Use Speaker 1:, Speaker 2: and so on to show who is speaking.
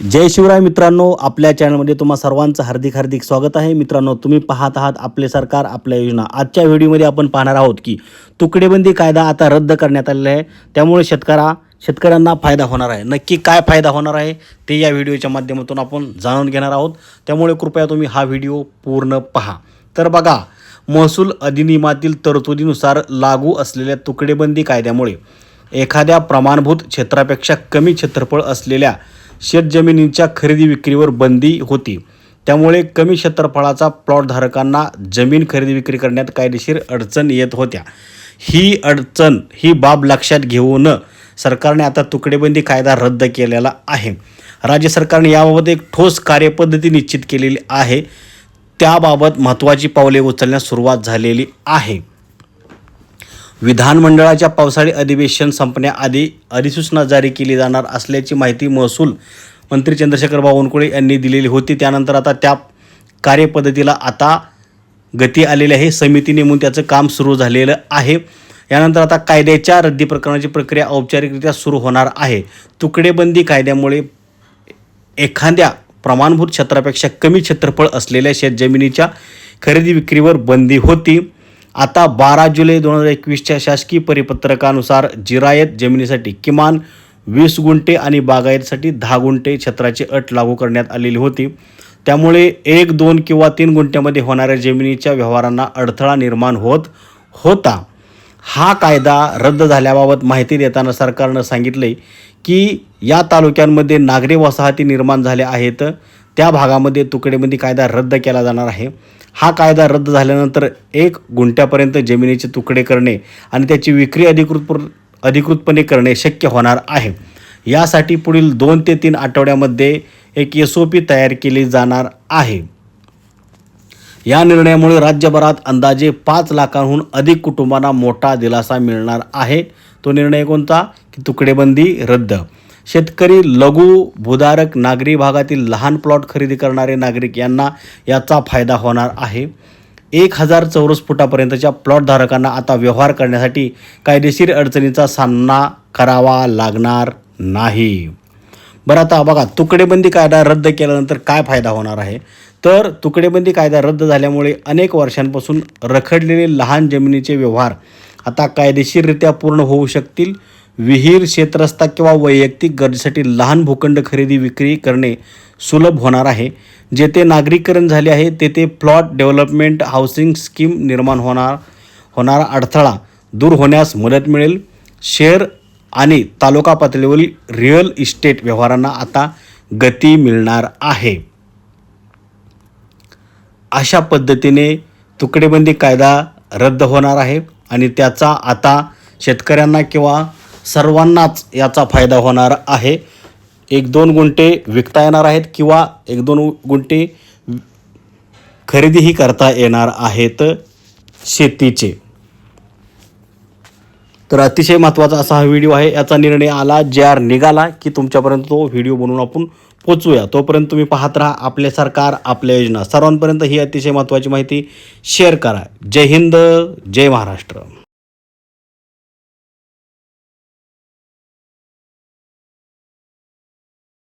Speaker 1: जय शिवराय मित्रांनो आपल्या चॅनलमध्ये तुम्हा सर्वांचं हार्दिक हार्दिक स्वागत आहे. मित्रांनो तुम्ही पाहत आहात आपले सरकार आपल्या योजना. आजच्या व्हिडिओमध्ये आपण पाहणार आहोत की तुकडेबंदी कायदा आता रद्द करण्यात आलेला आहे. त्यामुळे शेतकरा शेतकऱ्यांना फायदा होणार आहे. नक्की काय फायदा होणार आहे ते या व्हिडिओच्या माध्यमातून आपण जाणून घेणार आहोत. त्यामुळे कृपया तुम्ही हा व्हिडिओ पूर्ण पहा. तर बघा महसूल अधिनियमातील तरतुदीनुसार लागू असलेल्या तुकडेबंदी कायद्यामुळे एखाद्या प्रमाणभूत क्षेत्रापेक्षा कमी क्षेत्रफळ असलेल्या शेतजमिनींच्या खरेदी विक्रीवर बंदी होती. त्यामुळे कमी क्षेत्रफळाचा प्लॉटधारकांना जमीन खरेदी विक्री करण्यात कायदेशीर अडचण येत होत्या. ही अडचण ही बाब लक्षात घेऊन सरकारने आता तुकडेबंदी कायदा रद्द केलेला आहे. राज्य सरकारने याबाबत एक ठोस कार्यपद्धती निश्चित केलेली आहे. त्याबाबत महत्त्वाची पावले उचलण्यास सुरुवात झालेली आहे. विधानमंडळाच्या पावसाळी अधिवेशन संपण्याआधी अधिसूचना जारी केली जाणार असल्याची माहिती महसूल मंत्री चंद्रशेखर बावनकुळे यांनी दिलेली होती. त्यानंतर आता त्या कार्यपद्धतीला आता गती आलेली आहे. समिती नेमून त्याचं काम सुरू झालेलं आहे. यानंतर आता कायद्याच्या रद्दी प्रकरणाची प्रक्रिया औपचारिकरित्या सुरू होणार आहे. तुकडेबंदी कायद्यामुळे एखाद्या प्रमाणभूत क्षेत्रापेक्षा कमी क्षेत्रफळ असलेल्या शेतजमिनीच्या खरेदी विक्रीवर बंदी होती. आता बारा जुलै दोन हजार एकवीसच्या शासकीय परिपत्रकानुसार जिरायत जमिनीसाठी किमान वीस गुंठे आणि बागायतसाठी दहा गुंठे क्षेत्राची अट लागू करण्यात आलेली होती. त्यामुळे एक दोन किंवा तीन गुंठ्यामध्ये होणाऱ्या जमिनीच्या व्यवहारांना अडथळा निर्माण होत होता. हा कायदा रद्द झाल्याबाबत माहिती देताना सरकारनं सांगितले की या तालुक्यांमध्ये नागरी वसाहती निर्माण झाल्या आहेत. त्या भागामध्ये तुकडेबंदी कायदा रद्द केला जाणार आहे. हा कायदा रद्द झाल्यानंतर एक गुंठ्यापर्यंत जमिनीचे तुकडे करणे आणि त्याची विक्री अधिकृत अधिकृतपणे करणे शक्य होणार आहे. यासाठी पुढील दोन ते तीन आठवड्यामध्ये एक एस ओ पी तयार केली जाणार आहे. या निर्णयामुळे राज्यभरात अंदाजे पाच लाखांहून अधिक कुटुंबांना मोठा दिलासा मिळणार आहे. तो निर्णय कोणता? की तुकडेबंदी रद्द. शेतकरी लघु भूधारक नागरी भागातील लहान प्लॉट खरेदी करणारे नागरिक यांना याचा फायदा होणार आहे. एक हजार चौरस फुटापर्यंतच्या प्लॉटधारकांना आता व्यवहार करण्यासाठी कायदेशीर अडचणीचा सामना करावा लागणार नाही. बरं आता बघा तुकडेबंदी कायदा रद्द केल्यानंतर काय फायदा होणार आहे? तर तुकडेबंदी कायदा रद्द झाल्यामुळे अनेक वर्षांपासून रखडलेले लहान जमिनीचे व्यवहार आता कायदेशीररित्या पूर्ण होऊ शकतील. विहीर शेतरस्ता किंवा वैयक्तिक गरजेसाठी लहान भूखंड खरेदी विक्री करणे सुलभ होणार आहे. जेथे नागरीकरण झाले आहे तेथे प्लॉट डेव्हलपमेंट हाऊसिंग स्कीम निर्माण होणार होणारा अडथळा दूर होण्यास मदत मिळेल. शहर आणि तालुका पातळीवरील रिअल इस्टेट व्यवहारांना आता गती मिळणार आहे. अशा पद्धतीने तुकडेबंदी कायदा रद्द होणार आहे आणि त्याचा आता शेतकऱ्यांना किंवा सर्वांनाच याचा फायदा होणार आहे. एक दोन गुंठे विकता येणार आहेत किंवा एक दोन गुंठे खरेदीही करता येणार आहेत शेतीचे. तर अतिशय महत्त्वाचा असा हा व्हिडिओ आहे. याचा निर्णय आला. जे आर निघाला की तुमच्यापर्यंत तो व्हिडिओ बनवून आपण पोचूया. तोपर्यंत तुम्ही पाहत राहा आपले सरकार आपल्या योजना. सर्वांपर्यंत ही अतिशय महत्त्वाची माहिती शेअर करा. जय हिंद जय महाराष्ट्र.